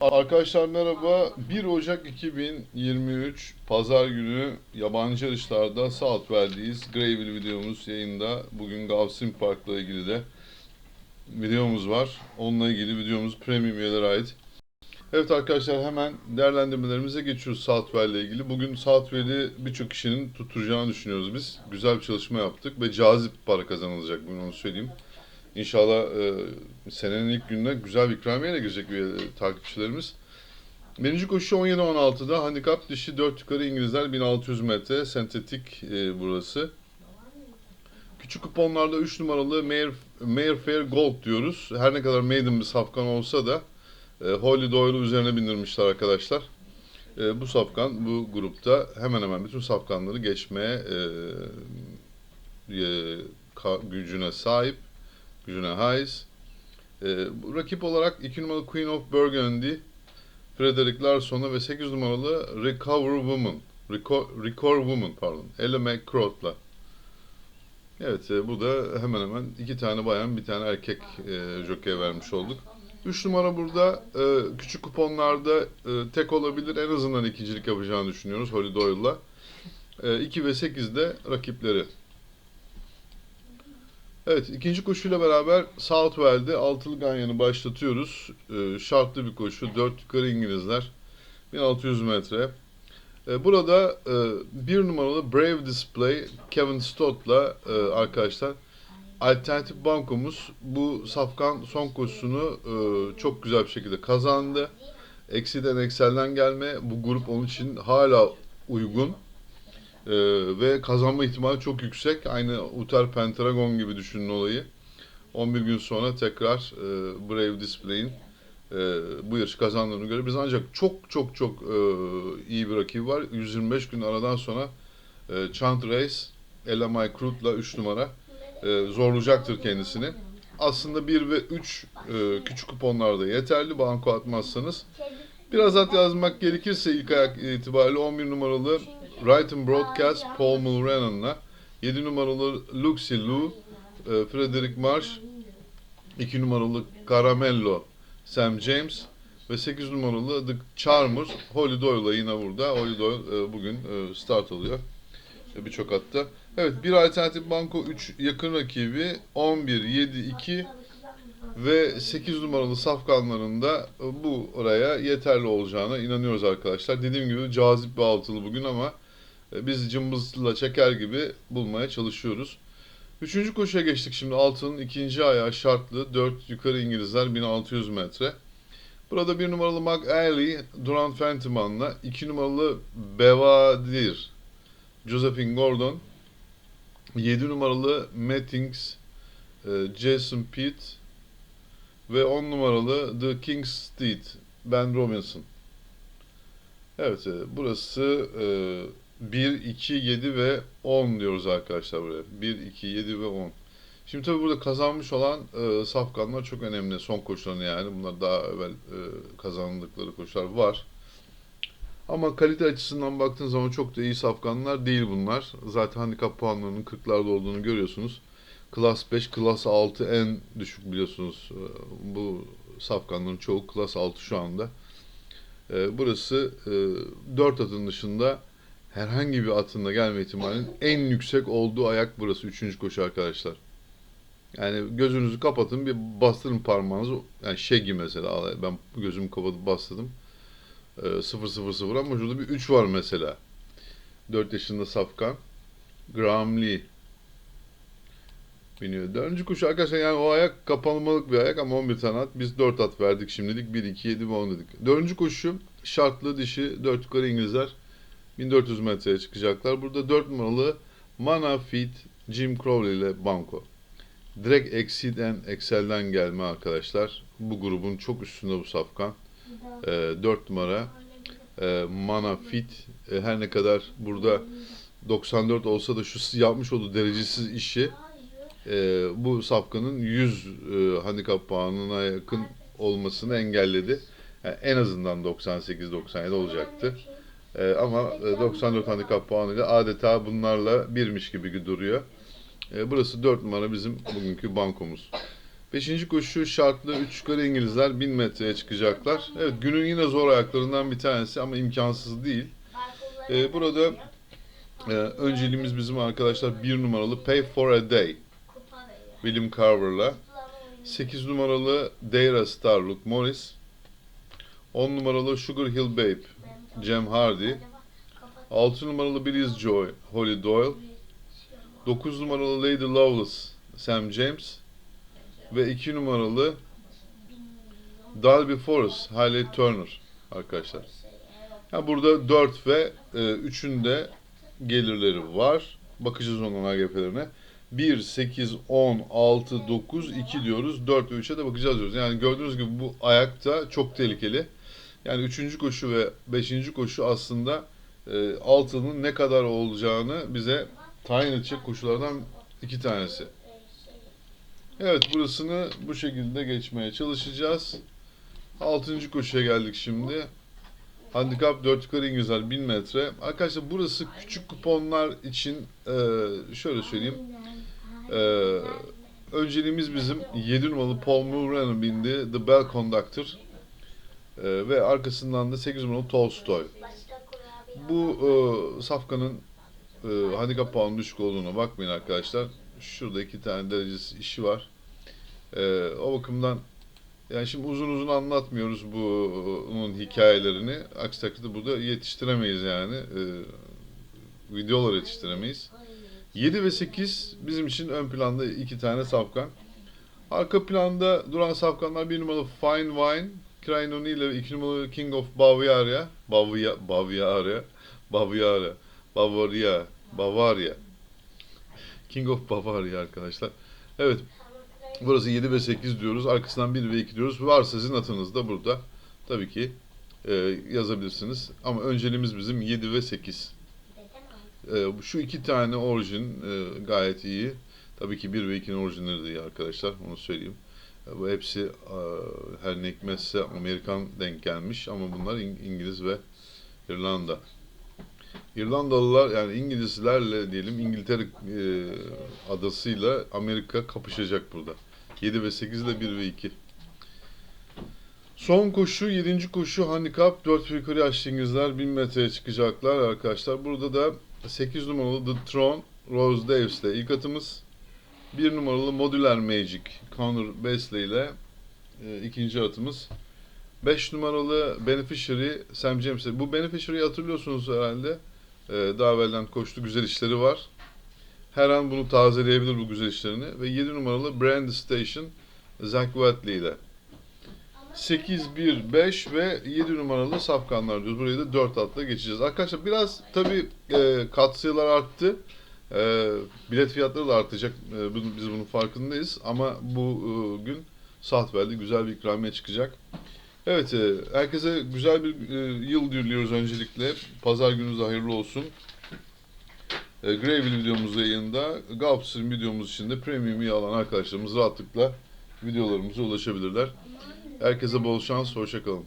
Arkadaşlar merhaba. 1 Ocak 2023 Pazar günü yabancı yarışlarda South Valley'deyiz. Greyville videomuz yayında. Bugün Gavsin Park'la ilgili de videomuz var. Onunla ilgili videomuz premium üyelere ait. Evet arkadaşlar hemen değerlendirmelerimize geçiyoruz South Valley ile ilgili. Bugün South Valley birçok kişinin tutturacağını düşünüyoruz biz. Güzel bir çalışma yaptık ve cazip para kazanılacak bugün onu söyleyeyim. İnşallah e, senenin ilk gününe güzel bir ikramiyeyle girecek üye, takipçilerimiz. Birinci koşu 17-16'da handikap dişi 4 yukarı İngilizler 1600 metre sentetik e, burası. Küçük kuponlarda 3 numaralı Mayor, Mayfair Gold diyoruz. Her ne kadar maiden bir safkan olsa da e, Holy Doyle'u üzerine bindirmişler arkadaşlar. E, bu safkan bu grupta hemen hemen bütün safkanları geçmeye e, e, gücüne sahip. Gücüne haiz. E, rakip olarak 2 numaralı Queen of Burgundy, Frederick Larson'la ve 8 numaralı Recover Woman, Recover, Recover Woman pardon, Ella McCroft'la. Evet e, bu da hemen hemen iki tane bayan bir tane erkek e, jockey vermiş olduk. 3 numara burada e, küçük kuponlarda e, tek olabilir. En azından ikincilik yapacağını düşünüyoruz Holly Doyle'la. E, 2 ve 8 de rakipleri. Evet, ikinci koşuyla beraber Southwell'de altılı ganyanı başlatıyoruz. Ee, şartlı bir koşu, 4 yukarı İngilizler, 1600 metre. Ee, burada e, bir numaralı Brave Display Kevin Stott'la e, arkadaşlar alternatif bankomuz bu safkan son koşusunu e, çok güzel bir şekilde kazandı. Eksiden Excel'den gelme bu grup onun için hala uygun. Ee, ve kazanma ihtimali çok yüksek. Aynı Uther Pendragon gibi düşünün olayı. 11 gün sonra tekrar e, Brave Display'in e, bu yarışı kazandığını görebiliriz. Ancak çok çok çok e, iyi bir rakibi var. 125 gün aradan sonra e, Chant Race, Elamay Krut'la 3 numara e, zorlayacaktır kendisini. Aslında 1 ve 3 e, küçük kuponlarda yeterli banko atmazsanız. Biraz at yazmak gerekirse ilk ayak itibariyle 11 numaralı Brighton Broadcast Paul Mulrennan'la 7 numaralı Luxy Lou, e, Frederick Marsh, 2 numaralı Caramello Sam James ve 8 numaralı The Charmer Holly Doyle'la yine burada. Holly Doyle e, bugün e, start alıyor. E, Birçok hatta. Evet bir alternatif banko 3 yakın rakibi 11, 7, 2 ve 8 numaralı safkanlarında bu oraya yeterli olacağına inanıyoruz arkadaşlar. Dediğim gibi cazip bir altılı bugün ama e, biz cımbızla çeker gibi bulmaya çalışıyoruz. Üçüncü koşuya geçtik şimdi. Altının ikinci ayağı şartlı. 4 yukarı İngilizler 1600 metre. Burada bir numaralı Ali Duran Fentiman'la 2 numaralı Bevadir Josephine Gordon 7 numaralı Mettings e, Jason Pitt ve 10 numaralı The King's Steed Ben Robinson. Evet, e, burası e, 1, 2, 7 ve 10 diyoruz arkadaşlar buraya. 1, 2, 7 ve 10. Şimdi tabii burada kazanmış olan e, safkanlar çok önemli. Son koşularını yani. Bunlar daha evvel e, kazandıkları koşular var. Ama kalite açısından baktığın zaman çok da iyi safkanlar değil bunlar. Zaten handikap puanlarının 40'larda olduğunu görüyorsunuz. Klas 5, klas 6 en düşük biliyorsunuz. E, Bu safkanların çoğu klas 6 şu anda. E, Burası e, 4 atın dışında herhangi bir atın da gelme ihtimalinin en yüksek olduğu ayak burası. 3. koşu arkadaşlar. Yani gözünüzü kapatın bir bastırın parmağınızı. Yani gibi mesela ben gözümü kapatıp bastırdım. E, 0 0 0 ama şurada bir 3 var mesela. 4 yaşında Safkan. Graham Lee biniyor. Dördüncü kuş arkadaşlar yani o ayak kapanmalık bir ayak ama 11 tane at. Biz 4 at verdik şimdilik. 1, 2, 7 ve 10 dedik. Dördüncü koşu şartlı dişi 4 yukarı İngilizler 1400 metreye çıkacaklar. Burada 4 numaralı Mana Fit Jim Crowley ile Banco. Direkt Exceed'den Excel'den gelme arkadaşlar. Bu grubun çok üstünde bu safkan. E, 4 numara e, Mana Fit e, her ne kadar burada 94 olsa da şu yapmış olduğu derecesiz işi e, bu safkanın 100 e, handikap puanına yakın olmasını engelledi. Yani en azından 98-97 olacaktı. E, ama e, 94 handikap puanıyla adeta bunlarla birmiş gibi duruyor. E, burası 4 numara bizim bugünkü bankomuz. Beşinci koşu şartlı 3 yukarı İngilizler 1000 metreye çıkacaklar. Evet günün yine zor ayaklarından bir tanesi ama imkansız değil. Ee, burada Ee, önceliğimiz bizim arkadaşlar bir numaralı Pay for a Day William Carver'la. 8 numaralı Deira Star Luke Morris. 10 numaralı Sugar Hill Babe Cem Hardy. 6 numaralı Billy's Joy Holly Doyle. 9 numaralı Lady Lovelace Sam James. Ve 2 numaralı Dalby Forest Hayley Turner arkadaşlar. Ha, burada 4 ve e, 3'ün de gelirleri var. Bakacağız onun AGP'lerine. 1, 8, 10, 6, 9, 2 diyoruz. 4 ve 3'e de bakacağız diyoruz. Yani gördüğünüz gibi bu ayakta çok tehlikeli. Yani 3. koşu ve 5. koşu aslında e, altının ne kadar olacağını bize tayin edecek koşulardan iki tanesi. Evet burasını bu şekilde geçmeye çalışacağız. 6. koşuya geldik şimdi. Handikap 4 yukarı İngilizler 1000 metre. Arkadaşlar burası küçük kuponlar için e, şöyle söyleyeyim. E, önceliğimiz bizim 7 numaralı Paul Murray'ın bindiği The Bell Conductor. E, ve arkasından da 8 numaralı Tolstoy. Bu e, safkanın e, handikap puanı düşük olduğuna bakmayın arkadaşlar. Şurada iki tane derecesi işi var. E, o bakımdan yani şimdi uzun uzun anlatmıyoruz bunun hikayelerini. Aksi takdirde burada yetiştiremeyiz yani. E, videolar yetiştiremeyiz. 7 ve 8 bizim için ön planda iki tane safkan. Arka planda duran safkanlar bir numaralı Fine Wine, Krainoni ile iki numaralı King of Bavaria, Bavia, Bavaria, Bavaria, Bavaria, Bavaria. King of Bavaria arkadaşlar. Evet, Burası 7 ve 8 diyoruz. Arkasından 1 ve 2 diyoruz. Varsa sizin atınız da burada. Tabii ki e, yazabilirsiniz. Ama önceliğimiz bizim 7 ve 8. E, şu iki tane orijin e, gayet iyi. Tabii ki 1 ve 2'nin orijinleri de iyi arkadaşlar. Onu söyleyeyim. Bu hepsi e, her ne hikmetse Amerikan denk gelmiş. Ama bunlar İng- İngiliz ve İrlanda. İrlandalılar yani İngilizlerle diyelim İngiltere e, adasıyla Amerika kapışacak burada. 7 ve 8 ile 1 ve 2. Son koşu 7. koşu handikap 4 ve yukarı yaşlı İngilizler 1000 metreye çıkacaklar arkadaşlar. Burada da 8 numaralı The Throne Rose Davis ile ilk atımız. 1 numaralı Modular Magic Connor Besley ile e, ikinci atımız. 5 numaralı Beneficiary Sam James. Bu Beneficiary'yi hatırlıyorsunuz herhalde. Ee, daha evvelden koştu güzel işleri var. Her an bunu tazeleyebilir bu güzel işlerini. Ve 7 numaralı Brand Station Zach Watley ile. 8, 1, 5 ve 7 numaralı safkanlar diyoruz. Burayı da 4 atla geçeceğiz. Arkadaşlar biraz tabii e, katsayılar arttı. E, bilet fiyatları da artacak. E, biz bunun farkındayız. Ama bu e, gün Southwell'de güzel bir ikramiye çıkacak. Evet, e, herkese güzel bir e, yıl diliyoruz öncelikle. Pazar gününüz hayırlı olsun. E, Greyville videomuz da yayında. Galps'ın videomuz için de premium üye alan arkadaşlarımız rahatlıkla videolarımıza ulaşabilirler. Herkese bol şans, hoşçakalın.